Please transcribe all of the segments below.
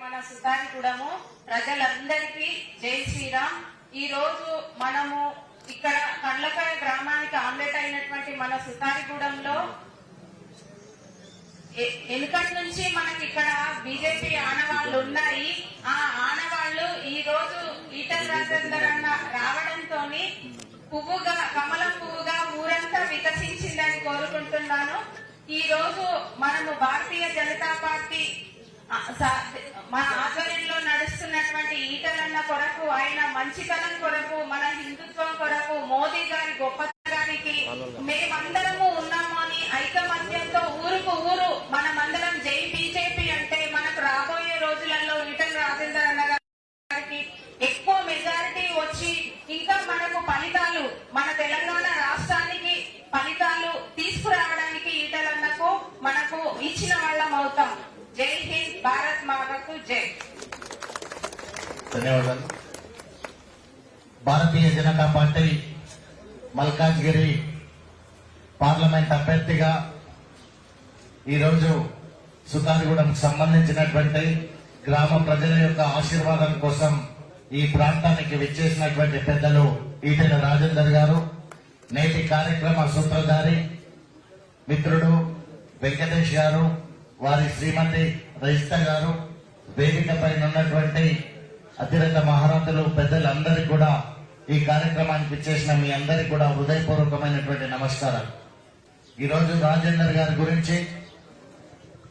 మన మన కూడాము ప్రజలందరికీ జై శ్రీరామ్. ఈ రోజు మనము ఇక్కడ కండ్లకాయ గ్రామానికి ఆమ్లెట్ అయినటువంటి మన సుతారిగూడెంలో ఎ- వెనుకటి నుంచి మనకి ఇక్కడ బీజేపీ ఆనవాళ్ళు ఉన్నాయి ఆ ఆనవాళ్ళు ఈ రోజు ఈటల రాజేందర్ అన్న రావడంతో పువ్వుగా కమలం పువ్వుగా ఊరంతా వికసించిందని కోరుకుంటున్నాను. ఈ రోజు మనము భారతీయ జనతా పార్టీ మన ఆధ్వర్యంలో నడుస్తున్నటువంటి ఈటలన్న కొరకు ఆయన మంచితనం కొరకు మన హిందుత్వం కొరకు మోదీ గారి గొప్పతనానికి మేమందరము ఉన్నాము అని ఐకమత్యంతో ఊరుకు ఊరు మనమందరం జై బీజేపీ అంటే మనకు రాబోయే రోజులలో ఈటల రాజేందర్ అన్న గారికి ఎక్కువ మెజారిటీ వచ్చి ఇంకా మనకు ఫలితాలు మన తెలంగాణ రాష్ట్రానికి ఫలితాలు తీసుకురావడానికి ఈటలన్నకు మనకు ఇచ్చిన వాళ్ళం అవుతాం జై హింద్ భారత్ మాతకు జై ధన్యవాదాలు. భారతీయ జనతా పార్టీ మల్కాజ్గిరి పార్లమెంట్ అభ్యర్థిగా ఈరోజు సుతారిగూడెం సంబంధించినటువంటి గ్రామ ప్రజల యొక్క ఆశీర్వాదం కోసం ఈ ప్రాంతానికి విచ్చేసినటువంటి పెద్దలు ఈటెల రాజేందర్ గారు నేటి కార్యక్రమ సూత్రధారి మిత్రుడు వెంకటేష్ గారు వారి శ్రీమతి రజిత గారు వేదికపై ఉన్నటువంటి అతిరంగ మహారాజులు పెద్దలందరికీ కూడా ఈ కార్యక్రమానికి ఇచ్చేసిన మీ అందరికి కూడా హృదయపూర్వకమైనటువంటి నమస్కారాలు. ఈరోజు రాజేందర్ గారి గురించి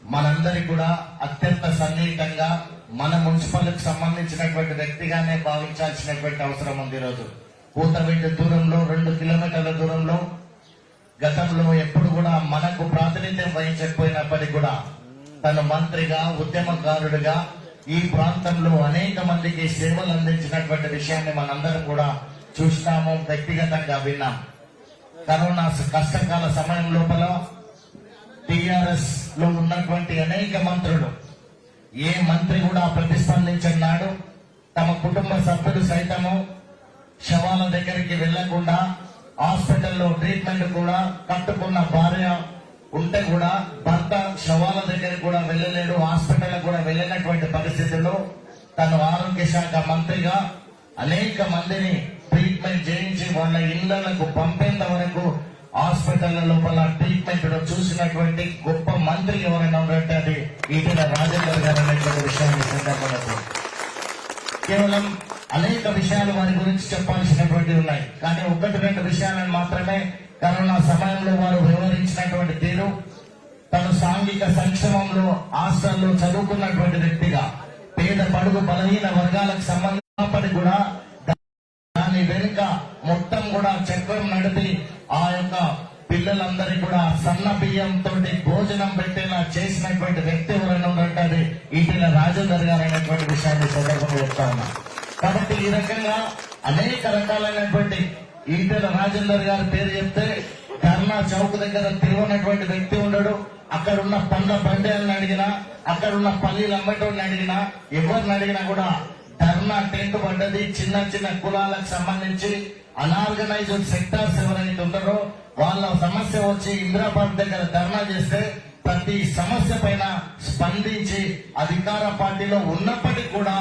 మనందరికి కూడా అత్యంత సన్నిహితంగా మన మున్సిపల్కి సంబంధించినటువంటి వ్యక్తిగానే భావించాల్సినటువంటి అవసరం ఉంది ఈరోజు కూతవీటి దూరంలో రెండు కిలోమీటర్ల దూరంలో గతంలో ఎప్పుడు కూడా మనకు ప్రాతినిధ్యం వహించకపోయినప్పటికీ కూడా తను మంత్రిగా ఉద్యమకారుడిగా ఈ ప్రాంతంలో అనేక మందికి సేవలు అందించినటువంటి విషయాన్ని మనందరం కూడా చూసినాము వ్యక్తిగతంగా విన్నాం. కరోనా కష్టకాల సమయం లోపల టిఆర్ఎస్లో ఉన్నటువంటి అనేక మంత్రులు ఏ మంత్రి కూడా ప్రతిస్పందించన్నాడు తమ కుటుంబ సభ్యులు సైతము శవాల దగ్గరికి వెళ్ళకుండా హాస్పిటల్లో ట్రీట్మెంట్ కూడా కట్టుకున్న భార్య ఉంటే కూడా భర్త శవాల దగ్గరికి కూడా వెళ్ళలేడు హాస్పిటల్ కూడా వెళ్ళినటువంటి పరిస్థితుల్లో తను ఆరోగ్య శాఖ మంత్రిగా అనేక మందిని ట్రీట్మెంట్ చేయించి వాళ్ళ ఇళ్ళకు పంపేంత వరకు హాస్పిటల్ లోపల ట్రీట్మెంట్ చూసినటువంటి గొప్ప మంత్రి ఎవరైనా ఉన్నట్టు అది ఈటెల రాజేందర్ గారు అనేటువంటి విషయాన్ని ఈ సందర్భంలో కేవలం అనేక విషయాలు వారి గురించి చెప్పాల్సినటువంటి ఉన్నాయి. కానీ ఒకటి రెండు విషయాలను మాత్రమే కరోనా సమయంలో వారు వ్యవహరించినటువంటి తీరు తను సాంఘిక సంక్షేమంలో హాస్టల్లో చదువుకున్నటువంటి వ్యక్తిగా పేద పడుగు బలహీన వర్గాలకు సంబంధించినప్పటికీ కూడా దాని వెనుక మొత్తం కూడా చక్రం నడిపి ఆ యొక్క పిల్లలందరికీ కూడా సన్న బియ్యం తోటి భోజనం పెట్టేలా చేసినటువంటి వ్యక్తి ఎవరైనా ఉన్నట్టు అది ఈటెల రాజేందర్ గారు అనేటువంటి విషయాన్ని సందర్భంగా చెప్తా ఉన్నా. కాబట్టి ఈ రకంగా అనేక రకాలైనటువంటి ఈటెల రాజేందర్ గారి పేరు చెప్తే ధర్నా చౌక్ దగ్గర తిరగనటువంటి వ్యక్తి ఉండడు. అక్కడ ఉన్న పండ్ల బండేళ్ళని అడిగినా అక్కడ ఉన్న పల్లీలు అమ్మటోడిని అడిగినా ఎవరిని అడిగినా కూడా ధర్నా టెంట్ పడ్డది చిన్న చిన్న కులాలకు సంబంధించి అనార్గనైజ్డ్ సెక్టార్స్ ఎవరైతే ఉన్నారో వాళ్ళ సమస్య వచ్చి ఇందిరాబాద్ దగ్గర ధర్నా చేస్తే ప్రతి సమస్య పైన స్పందించి అధికార పార్టీలో ఉన్నప్పటికీ కూడా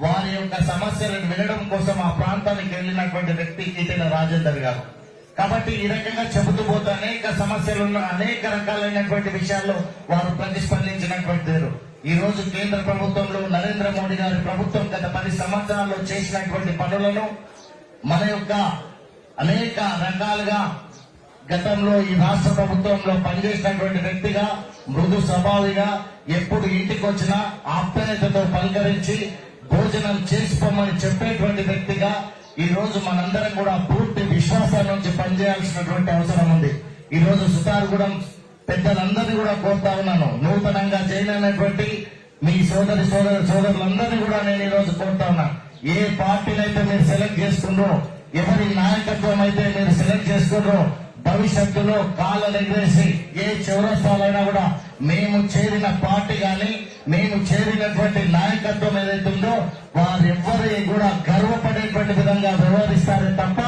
వారి యొక్క సమస్యలను వినడం కోసం ఆ ప్రాంతానికి వెళ్ళినటువంటి వ్యక్తి ఈటెల రాజేందర్ గారు. కాబట్టి ఈ రకంగా చెబుతూ పోతే అనేక సమస్యలున్న అనేక రకాలైనటువంటి విషయాల్లో వారు ప్రతిస్పందించినటువంటి ఈ రోజు కేంద్ర ప్రభుత్వంలో నరేంద్ర మోడీ గారి ప్రభుత్వం గత పది సంవత్సరాల్లో చేసినటువంటి పనులను మన యొక్క అనేక రకాలుగా గతంలో ఈ రాష్ట్ర ప్రభుత్వంలో పనిచేసినటువంటి వ్యక్తిగా మృదు స్వభావిగా ఎప్పుడు ఇంటికి వచ్చినా ఆప్యాయతతో పలకరించి భోజనం చేసుకోమని చెప్పేటువంటి వ్యక్తిగా ఈ రోజు మనందరం కూడా పూర్తి విశ్వాసం నుంచి పనిచేయాల్సినటువంటి అవసరం ఉంది. ఈ రోజు సుతారుగూడెం పెద్దలందరినీ కూడా కోరుతా ఉన్నాను. నూతనంగా జైన్ మీ సోదరి సోదరు సోదరులందరినీ కూడా నేను ఈ రోజు కోరుతా ఉన్నా. ఏ పార్టీనైతే మీరు సెలెక్ట్ చేసుకున్నారో ఎవరి నాయకత్వం అయితే మీరు సెలెక్ట్ చేసుకున్నారో భవిష్యత్తులో కాళ్ళలు ఎగరేసి ఏ చౌరస్తాలైనా కూడా మేము చేరిన పార్టీ కానీ నేను చేరినటువంటి నాయకత్వం ఏదైతే ఉందో వారెవ్వరి కూడా గర్వపడేటువంటి విధంగా వ్యవహరిస్తారే తప్ప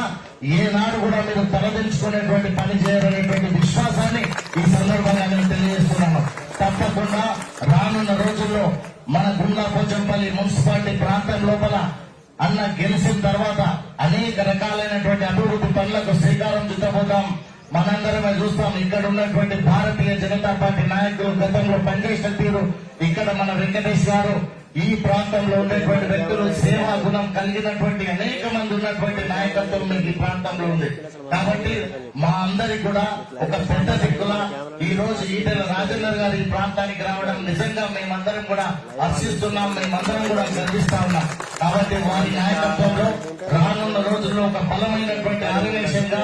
ఏనాడు కూడా మీరు తలదించుకునేటువంటి పని చేయాలనేటువంటి విశ్వాసాన్ని ఈ సందర్భంగా నేను తెలియజేస్తున్నాను. తప్పకుండా రానున్న రోజుల్లో మన గుండా పోచంపల్లి మున్సిపాలిటీ ప్రాంతం లోపల అన్న గెలిచిన తర్వాత అనేక రకాలైనటువంటి అభివృద్ధి పనులకు శ్రీకారం చుట్టబోతాం. మనందరమే చూస్తాం ఇక్కడ ఉన్నటువంటి భారతీయ జనతా పార్టీ నాయకులు గతంలో పనిచేసిన తీరు ఇక్కడ మన వెంకటేష్ గారు ఈ ప్రాంతంలో ఉన్నటువంటి వ్యక్తులు సేవా గుణం కలిగినటువంటి అనేక మంది ఉన్నటువంటి నాయకత్వం మీకు ఈ ప్రాంతంలో ఉంది. కాబట్టి మా అందరికి కూడా ఒక పెద్ద దిక్కుల ఈ రోజు ఈటెల రాజేందర్ గారు ఈ ప్రాంతానికి రావడం నిజంగా మేమందరం కూడా హర్షిస్తున్నాం మేమందరం కూడా గర్విస్తా ఉన్నాం. కాబట్టి వారి నాయకత్వంలో రానున్న రోజుల్లో ఒక బలమైనటువంటి ఆర్గనైజేషన్గా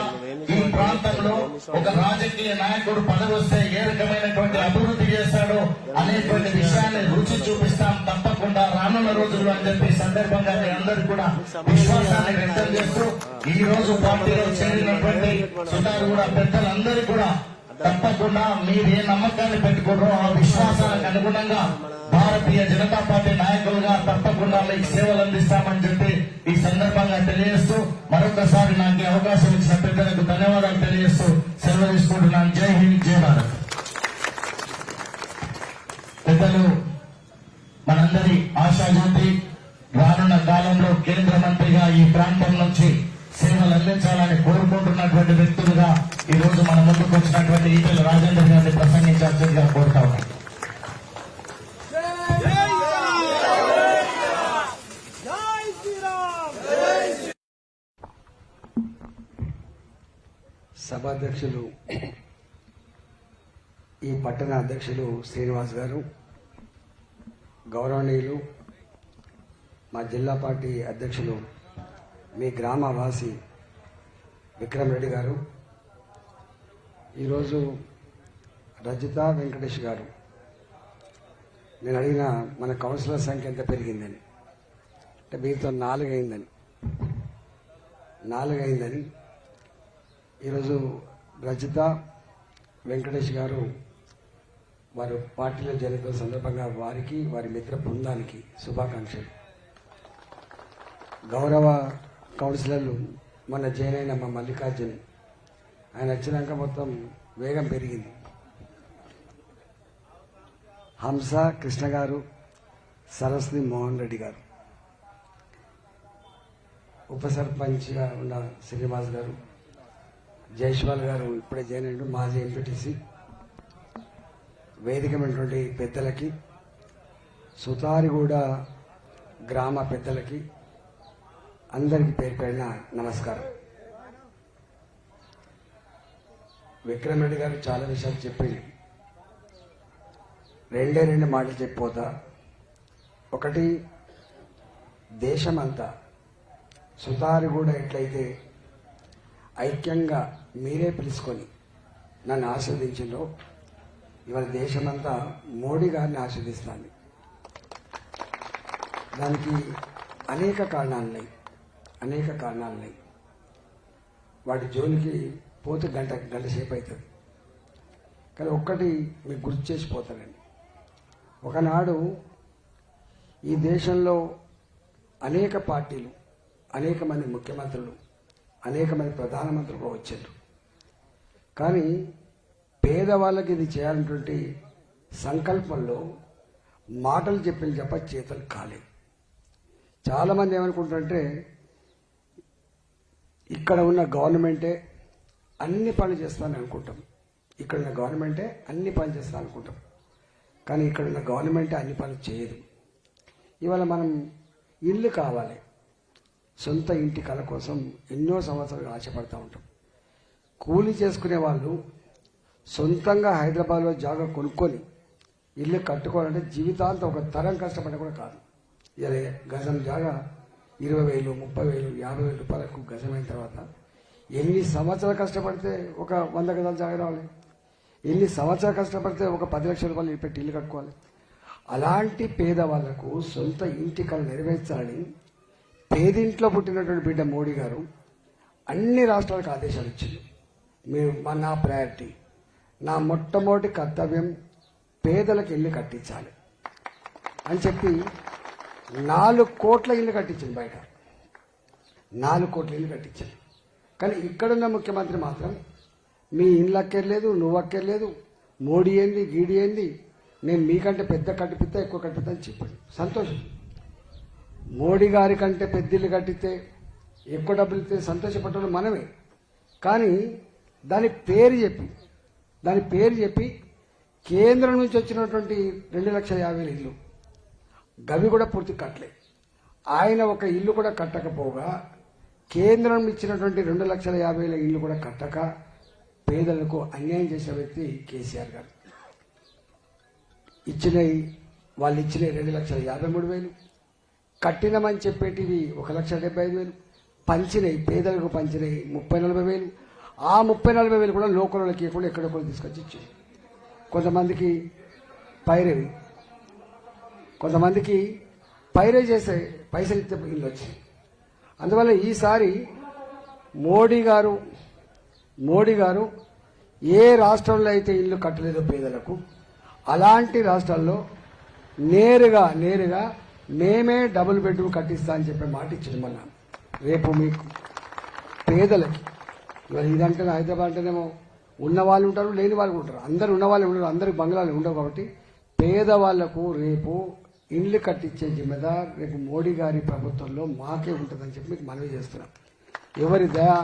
ఈ ప్రాంతంలో ఒక రాజకీయ నాయకుడు పదవి వస్తే ఏ రకమైనటువంటి అభివృద్ధి చేస్తాడో అనేటువంటి విషయాన్ని రుచి చూపిస్తాం తప్పకుండా. రానున్న రోజుల్లో అని చెప్పి సందర్భంగా అందరూ కూడా విశ్వాసాన్ని వ్యక్తం చేస్తూ ఈ రోజు పార్టీలో చేరినటువంటి సుతారు కూడా పెద్దలందరూ కూడా తప్పకుండా మీరు ఏ నమ్మకాన్ని పెట్టుకున్నారో ఆ విశ్వాసానికి అనుగుణంగా భారతీయ జనతా పార్టీ నాయకులుగా తప్పకుండా మీకు సేవలు అందిస్తామని చెప్పి ఈ సందర్భంగా తెలియజేస్తూ మరొకసారి నాకు అవకాశం ఇచ్చిన పెద్దలకు ధన్యవాదాలు తెలియజేస్తూ సెలవు తీసుకుంటున్నాను. జై హింద్ జై భారత్. పెద్దలు మనందరి ఆశాజ్యోతి రానున్న కాలంలో కేంద్ర మంత్రిగా ఈ ప్రాంతం నుంచి సేవలు అందించాలని కోరుకుంటున్నటువంటి వ్యక్తులుగా ఈ రోజు మన ముందుకు వచ్చినటువంటి ఈటెల రాజేంద్ర గారిని ప్రసంగించాల్సిందిగా కోరుతా ఉన్నాం. సభాధ్యక్షులు ఈ పట్టణ అధ్యక్షులు శ్రీనివాస్ గారు గౌరవనీయులు మా జిల్లా పార్టీ అధ్యక్షులు మీ గ్రామవాసి విక్రమ్ రెడ్డి గారు ఈరోజు రజిత వెంకటేష్ గారు. నేను అడిగిన మన కౌన్సిలర్ సంఖ్య ఎంత పెరిగిందని అంటే మీతో నాలుగైందని నాలుగైందని ఈరోజు రజిత వెంకటేష్ గారు వారు పార్టీలో జరుగుతున్న సందర్భంగా వారికి వారి మిత్ర బృందానికి శుభాకాంక్షలు. గౌరవ కౌన్సిలర్లు మన జైన్ అయిన మా మల్లికార్జున్ ఆయన వచ్చినాక మొత్తం వేగం పెరిగింది. హంస కృష్ణ గారు సరస్వతి మోహన్ రెడ్డి గారు. ఉప సర్పంచ్గా ఉన్న శ్రీనివాస్ గారు జైష్వాల్ గారు ఇప్పుడే జైన్ అయ్యారు మాజీ ఎంపీటీసీ. వేదికమైనటువంటి పెద్దలకి సుతారిగూడ గ్రామ పెద్దలకి అందరికీ పేరు పేరిన నమస్కారం. విక్రమరెడ్డి గారు చాలా విషయాలు చెప్పింది రెండే రెండు మాటలు చెప్పిపోతా. ఒకటి దేశమంతా సుతారిగూడ ఎట్లయితే ఐక్యంగా మీరే పిలుచుకొని నన్ను ఆస్వాదించిందో ఇవాళ దేశమంతా మోడీ గారిని ఆస్వాదిస్తాను దానికి అనేక కారణాలున్నాయి అనేక కారణాలున్నాయి వాటి జోలికి పోతే గంట గంట సేపు అవుతుంది. కానీ ఒక్కటి మీకు గుర్తు చేసిపోతానండి ఒకనాడు ఈ దేశంలో అనేక పార్టీలు అనేక మంది ముఖ్యమంత్రులు అనేక మంది ప్రధానమంత్రులు కూడా వచ్చారు. కానీ పేదవాళ్ళకి ఇది చేయాలన్నటువంటి సంకల్పంలో మాటలు చెప్పింది చెప్ప చేతలు కాలేదు చాలామంది ఏమనుకుంటారంటే ఇక్కడ ఉన్న గవర్నమెంటే అన్ని పనులు చేస్తానని అనుకుంటాం. ఇక్కడ ఉన్న గవర్నమెంటే అన్ని పనులు చేస్తాను అనుకుంటాం. కానీ ఇక్కడ ఉన్న గవర్నమెంటే అన్ని పనులు చేయదు. ఇవాళ మనం ఇల్లు కావాలి. సొంత ఇంటి కళ కోసం ఎన్నో సంవత్సరాలు ఆశపడతా ఉంటాం. కూలి చేసుకునే వాళ్ళు సొంతంగా హైదరాబాద్లో జాగా కొనుక్కొని ఇల్లు కట్టుకోవాలంటే జీవితాంతం ఒక తరం కష్టపడి కూడా కాదు. ఇలా గజం జాగా ఇరవై వేలు ముప్పై వేలు యాభై వేల రూపాయలకు గజమైన తర్వాత ఎన్ని సంవత్సరాలు కష్టపడితే ఒక వంద గజాలు జాగా రావాలి? ఎన్ని సంవత్సరాలు కష్టపడితే ఒక పది లక్షల రూపాయలు పెట్టి ఇల్లు కట్టుకోవాలి? అలాంటి పేదవాళ్ళకు సొంత ఇంటి కళ నెరవేర్చాలని పేదింట్లో పుట్టినటువంటి బిడ్డ మోడీ గారు అన్ని రాష్ట్రాలకు ఆదేశాలు ఇచ్చింది మీరు మా నా ప్రయారిటీ నా మొట్టమొదటి కర్తవ్యం పేదలకు ఇల్లు కట్టించాలి అని చెప్పి నాలుగు కోట్ల ఇల్లు కట్టించింది బయట. నాలుగు కోట్ల ఇల్లు కట్టించింది. కానీ ఇక్కడున్న ముఖ్యమంత్రి మాత్రం మీ ఇల్లు అక్కర్లేదు నువ్వు అక్కర్లేదు మోడీ ఏంది గీడి ఏంది నేను మీకంటే పెద్ద కట్టిపిస్తా ఎక్కువ కట్టిపిస్తా అని చెప్పాడు. సంతోషం. మోడీ గారి కంటే పెద్ద ఇల్లు కట్టితే ఎక్కువ డబ్బులు ఇస్తే సంతోషపడటం మనమే. కానీ దాని పేరు చెప్పి దాని పేరు చెప్పి కేంద్రం నుంచి వచ్చినటువంటి రెండు లక్షల యాభై ఇల్లు. గవి కూడా పూర్తి కట్టలే. ఆయన ఒక ఇల్లు కూడా కట్టకపోగా కేంద్రం ఇచ్చినటువంటి రెండు లక్షల యాభై వేల ఇల్లు కూడా కట్టక పేదలకు అన్యాయం చేసిన వ్యక్తి కేసీఆర్ గారు. ఇచ్చినవి వాళ్ళు ఇచ్చినవి రెండు లక్షల యాభై మూడు వేలు. కట్టినమని చెప్పేటివి ఒక లక్ష డెబ్బై ఐదు వేలు. పంచినవి పేదలకు పంచినవి ముప్పై నలభై వేలు. ఆ ముప్పై నలభై వేలు కూడా లోకల్లోకి కూడా ఎక్కడెక్కడ తీసుకొచ్చి ఇచ్చేది కొంతమందికి పైరవి కొంతమందికి పైరే చేసే పైసలు ఇస్తే ఇల్లు వచ్చింది అందువల్ల ఈసారి మోడీ గారు మోడీ గారు ఏ రాష్ట్రంలో అయితే ఇల్లు కట్టలేదో పేదలకు అలాంటి రాష్ట్రాల్లో నేరుగా నేరుగా మేమే డబుల్ బెడ్రూమ్ కట్టిస్తా అని చెప్పే మాట ఇచ్చింది మొన్న. రేపు మీకు పేదలకి. ఇవాళ ఇదంటే హైదరాబాద్ అంటేనేమో ఉన్న వాళ్ళు ఉంటారు లేని వాళ్ళు ఉంటారు. అందరు ఉన్న వాళ్ళు ఉండరు అందరికి బంగ్లాలు ఉండవు కాబట్టి పేదవాళ్ళకు రేపు ఇండ్లు కట్టించే జిమ్మెదార్ రేపు మోడీ గారి ప్రభుత్వంలో మాకే ఉంటుందని చెప్పి మీకు మనవి చేస్తున్నాం. ఎవరి దయా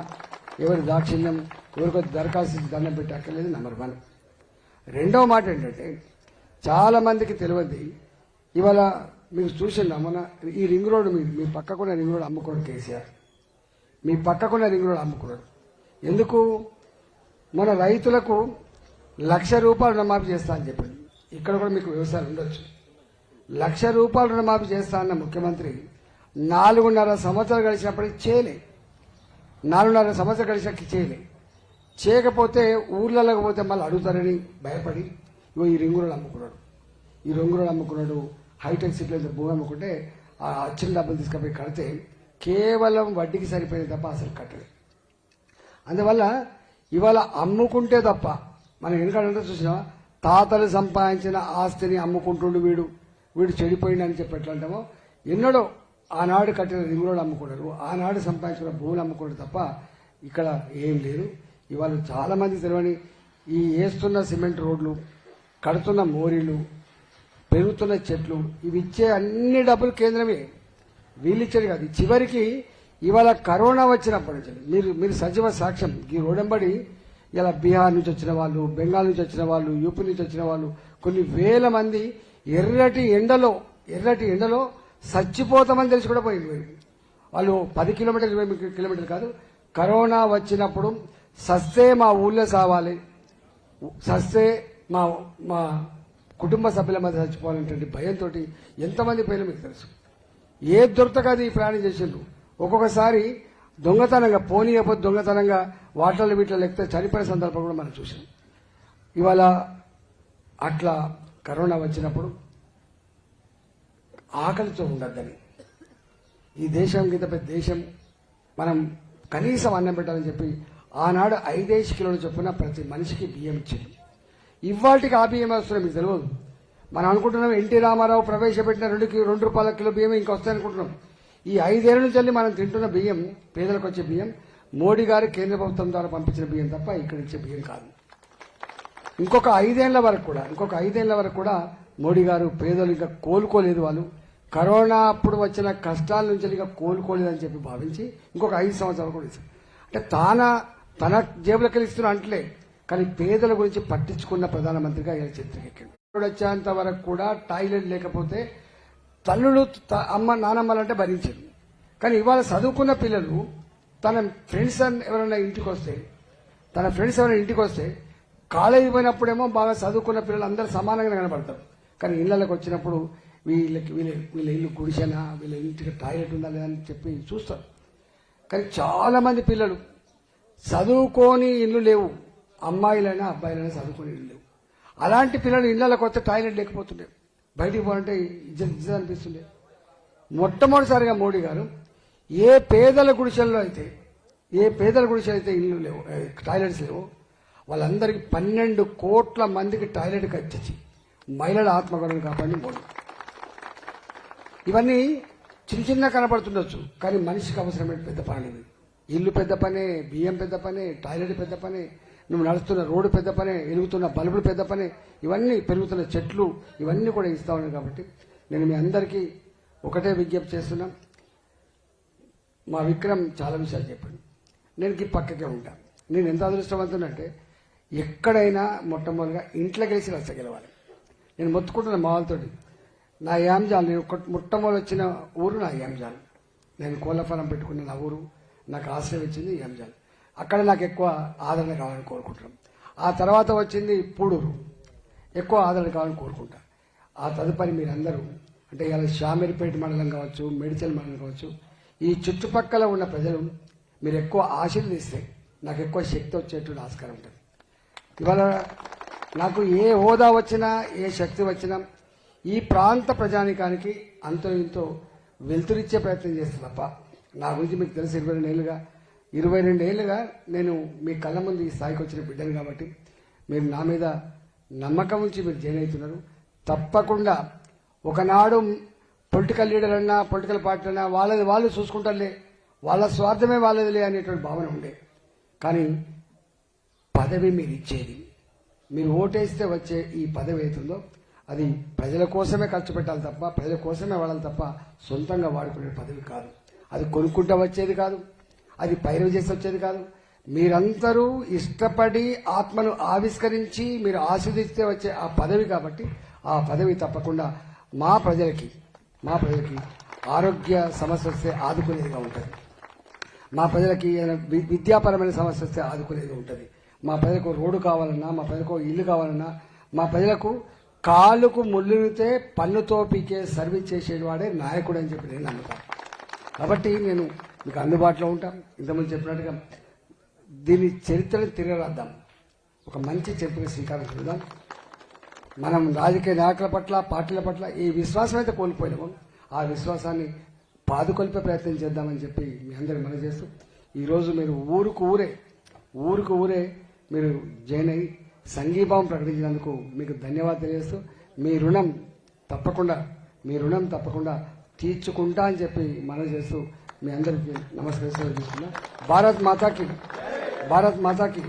ఎవరి దాక్షిణ్యం ఎవరికో దరఖాస్తు దండం పెట్టక్కర్లేదు నెంబర్ వన్. రెండవ మాట ఏంటంటే చాలా మందికి తెలియదు ఇవాళ మీరు చూసిన మన ఈ రింగ్ రోడ్ మీ మీ పక్కకున్న రింగ్ రోడ్ అమ్ముకున్నాడు కేసీఆర్. మీ పక్కకున్న రింగ్ రోడ్ అమ్ముకున్నాడు. ఎందుకు? మన రైతులకు లక్ష రూపాయలు రుణమాఫీ చేస్తా అని చెప్పింది ఇక్కడ కూడా మీకు వ్యవసాయం ఉండొచ్చు. లక్ష రూపాయలు రుణమాఫీ చేస్తా అన్న ముఖ్యమంత్రి నాలుగున్నర సంవత్సరాలు గడిచినప్పటికీ చేయలే. నాలుగున్నర సంవత్సరాలు గడిచాక చేయలే. చేయకపోతే ఊర్లలోకి పోతే మళ్ళీ అడుగుతారని భయపడి ఇగో ఈ రింగు అమ్ముకున్నాడు. ఈ రింగు అమ్ముకున్నాడు హైటెక్ సిటీలో భూమి అమ్ముకుంటే ఆ వచ్చిన డబ్బులు తీసుకుపోయి కడితే కేవలం వడ్డీకి సరిపోయింది తప్ప అసలు కట్టలేదు. అందువల్ల ఇవాళ అమ్ముకుంటే తప్ప మనం ఎందుకంటే చూసినా తాతలు సంపాదించిన ఆస్తిని అమ్ముకుంటుండు వీడు. వీడు చెడిపోయిండు అని చెప్పి ఎట్లాంటామో ఎన్నడో ఆనాడు కట్టిన రింగులోడు అమ్ముకున్నారు. ఆనాడు సంపాదించిన భూములు అమ్ముకున్నారు తప్ప ఇక్కడ ఏం లేదు. ఇవాళ చాలామంది తెలియని ఈ వేస్తున్న సిమెంట్ రోడ్లు కడుతున్న మోరీలు పెరుగుతున్న చెట్లు ఇవి ఇచ్చే అన్ని డబ్బులు కేంద్రమే. వీళ్ళు ఇచ్చేది కాదు. చివరికి ఇవాళ కరోనా వచ్చినప్పటి నుంచి మీరు మీరు సజీవ సాక్ష్యం ఈ రోడంబడి ఇలా బీహార్ నుంచి వచ్చిన వాళ్ళు బెంగాల్ నుంచి వచ్చిన వాళ్ళు యూపీ నుంచి వచ్చిన వాళ్ళు కొన్ని వేల మంది ఎర్రటి ఎండలో ఎర్రటి ఎండలో చచ్చిపోతామని తెలిసి కూడా పోయింది. వాళ్ళు పది కిలోమీటర్లు ఇరవై కిలోమీటర్లు కాదు కరోనా వచ్చినప్పుడు సస్తే మా ఊళ్ళో సావాలి సస్తే మా మా కుటుంబ సభ్యుల మధ్య చచ్చిపోవాలనేటువంటి భయంతో ఎంతమంది పేర్లు మీకు తెలుసు. ఏ దొరకదు ఈ ప్రయాణం చేసిండ్రు? ఒక్కొక్కసారి దొంగతనంగా పోనీయకపోతే దొంగతనంగా వాటర్లు వీటిలో లేకపోతే చనిపోయిన సందర్భం కూడా మనం చూసాం ఇవాళ అట్లా కరోనా వచ్చినప్పుడు ఆకలితో ఉండద్దని. ఈ దేశం కింద పెద్ద దేశం మనం కనీసం అన్నం పెట్టాలని చెప్పి ఆనాడు ఐదేసి కిలోలు చొప్పున ప్రతి మనిషికి బియ్యం ఇచ్చింది. ఇవాటికి ఆ బియ్యం వస్తున్నాయి మీకు తెలియదు మనం అనుకుంటున్నాం ఎన్టీ రామారావు ప్రవేశపెట్టిన రెండు రెండు రూపాయల కిలో బియ్యం ఇంకా వస్తాయనుకుంటున్నాం. ఈ ఐదేళ్ళ నుంచి వెళ్ళి మనం తింటున్న బియ్యం పేదలకు వచ్చే బియ్యం మోడీ గారు కేంద్ర ప్రభుత్వం ద్వారా పంపించిన బియ్యం తప్ప ఇక్కడ ఇచ్చే బియ్యం కాదు. ఇంకొక ఐదేళ్ళ వరకు కూడా ఇంకొక ఐదేళ్ళ వరకు కూడా మోడీ గారు పేదలు ఇంకా కోలుకోలేదు వాళ్ళు. కరోనా అప్పుడు వచ్చిన కష్టాల నుంచి ఇంకా కోలుకోలేదని చెప్పి భావించి ఇంకొక ఐదు సంవత్సరాలు కూడా ఇస్తారు అంటే తాన తన జేబులకు వెళ్ళి ఇస్తున్న అంటలే కానీ పేదల గురించి పట్టించుకున్న ప్రధానమంత్రిగా ఇలా చరిత్రకెక్కింది ఎక్కింది వచ్చేంత వరకు కూడా టాయిలెట్ లేకపోతే తల్లులు త- అమ్మ నానమ్మలంటే భరించారు. కానీ ఇవాళ చదువుకున్న పిల్లలు తన ఫ్రెండ్స్ ఎవరైనా ఇంటికి వస్తే తన ఫ్రెండ్స్ ఎవరైనా ఇంటికి వస్తే కాలేజీ పోయినప్పుడేమో బాగా చదువుకున్న పిల్లలు అందరూ సమానంగా కనబడతారు. కానీ ఇళ్ళకి వచ్చినప్పుడు వీళ్ళకి వీళ్ళ వీళ్ళ ఇల్లు గుడిసెనా వీళ్ళ ఇంటికి టాయిలెట్ ఉందా లేదా అని చెప్పి చూస్తారు. కానీ చాలామంది పిల్లలు చదువుకొని ఇల్లు లేవు. అమ్మాయిలైనా అబ్బాయిలైనా చదువుకొని ఇల్లు లేవు. అలాంటి పిల్లలు ఇళ్ళకి వస్తే టాయిలెట్ లేకపోతుండే. బయటికి పోవాలంటే ఇజ్జత్ అనిపిస్తుండే మొట్టమొదటిసారిగా మోడీ గారు ఏ పేదల గుడిసెల్లో అయితే ఏ పేదల గుడిసెలు అయితే ఇల్లు లేవు టాయిలెట్స్ లేవు వాళ్ళందరికీ పన్నెండు కోట్ల మందికి టాయిలెట్ కట్టించి మహిళల ఆత్మగౌరవం కాపాడి మోడీ. ఇవన్నీ చిన్న చిన్న కనపడుతుండొచ్చు కానీ మనిషికి అవసరమైన పెద్ద పని ఇల్లు పెద్ద పనే బియ్యం పెద్ద పనే టాయిలెట్ పెద్ద పనే నువ్వు నడుస్తున్న రోడ్డు పెద్ద పనే ఎలుగుతున్న బల్బులు పెద్ద పనే ఇవన్నీ పెరుగుతున్న చెట్లు ఇవన్నీ కూడా ఇస్తా ఉన్నాయి కాబట్టి నేను మీ అందరికీ ఒకటే విజ్ఞప్తి చేస్తున్నా. మా విక్రమ్ చాలా విషయాలు చెప్పాడు. నేను ఈ పక్కకే ఉంటా. నేను ఎంత అదృష్టవంతునంటే ఎక్కడైనా మొట్టమొదటిగా ఇంట్లో గెలిచి రచ్చ గెలవాలి. నేను మొత్తుకుంటున్న మా నా యాంజాల్ నేను మొట్టమొదటి వచ్చిన ఊరు నా యాంజాల్ నేను కోళ్ళ ఫారం పెట్టుకున్న నా ఊరు నాకు ఆశ్రయం ఇచ్చింది యాంజాల్ అక్కడ నాకు ఎక్కువ ఆదరణ కావాలని కోరుకుంటున్నాం. ఆ తర్వాత వచ్చింది పూడూరు. ఎక్కువ ఆదరణ కావాలని కోరుకుంటా. ఆ తదుపరి మీరందరూ అంటే ఇలా షామీర్పేట మండలం కావచ్చు మెడిచల్ మండలం కావచ్చు ఈ చుట్టుపక్కల ఉన్న ప్రజలు మీరు ఎక్కువ ఆశీర్వదిస్తే నాకు ఎక్కువ శక్తి వచ్చేటువంటి ఆస్కారం ఉంటుంది. ఇవాళ నాకు ఏ హోదా వచ్చినా ఏ శక్తి వచ్చినా ఈ ప్రాంత ప్రజానికానికి అంతో ఇంతో వెలుతురిచ్చే ప్రయత్నం చేస్తాను తప్ప నా గురించి మీకు తెలిసి ఇరవై రెండు ఏళ్ళుగా ఇరవై రెండు ఏళ్ళుగా నేను మీ కళ్ళ ముందు ఈ స్థాయికి వచ్చిన బిడ్డను కాబట్టి మీరు నా మీద నమ్మకం ఉంచి మీరు జాయిన్ అవుతున్నారు. తప్పకుండా ఒకనాడు పొలిటికల్ లీడర్ అన్నా పొలిటికల్ పార్టీ అన్నా వాళ్ళది వాళ్ళు చూసుకుంటారులే. వాళ్ళ స్వార్థమే వాళ్ళదిలే అనేటువంటి భావన ఉండే. కానీ పదవి మీరు ఇచ్చేది మీరు ఓటేస్తే వచ్చే ఈ పదవి అవుతుందో అది ప్రజల కోసమే ఖర్చు పెట్టాలి తప్ప ప్రజల కోసమే వాడాలి తప్ప సొంతంగా వాడుకునే పదవి కాదు. అది కొనుక్కుంటూ వచ్చేది కాదు. అది పైరవి చేసి వచ్చేది కాదు. మీరందరూ ఇష్టపడి ఆత్మను ఆవిష్కరించి మీరు ఆస్వాదిస్తే వచ్చే ఆ పదవి కాబట్టి ఆ పదవి తప్పకుండా మా ప్రజలకి మా ప్రజలకి ఆరోగ్య సమస్య వస్తే ఆదుకునేదిగా ఉంటుంది. మా ప్రజలకి విద్యాపరమైన సమస్య వస్తే ఆదుకునేది ఉంటుంది. మా ప్రజలకు రోడ్డు కావాలన్నా మా ప్రజలకు ఇల్లు కావాలన్నా మా ప్రజలకు కాలుకు ముళ్ళునితే పన్నుతో పీకే సర్వీస్ చేసేవాడే నాయకుడు అని చెప్పి నేను నమ్ముతాను కాబట్టి నేను మీకు అందుబాటులో ఉంటాం. ఇంతకుముందు చెప్పినట్టుగా దీని చరిత్రను తిరగరాద్దాం. ఒక మంచి చరిత్రకు శ్రీకారం చూద్దాం. మనం రాజకీయ నాయకుల పట్ల పార్టీల పట్ల ఈ విశ్వాసం అయితే కోల్పోయినాము. ఆ విశ్వాసాన్ని పాదుకొల్పే ప్రయత్నం చేద్దామని చెప్పి మీ అందరూ మనం చేస్తూ ఈరోజు మీరు ఊరుకు ఊరే ఊరుకు ఊరే మీరు జాయిన్ అయ్యి సంఘీభావం ప్రకటించినందుకు మీకు ధన్యవాదాలు తెలియజేస్తూ మీ రుణం తప్పకుండా మీ రుణం తప్పకుండా తీర్చుకుంటా అని చెప్పి మనం చేస్తూ మీ అందరికీ నమస్కరిస్తూ తీసుకున్నా భారత్ మాతాకి భారత్ మాతాకి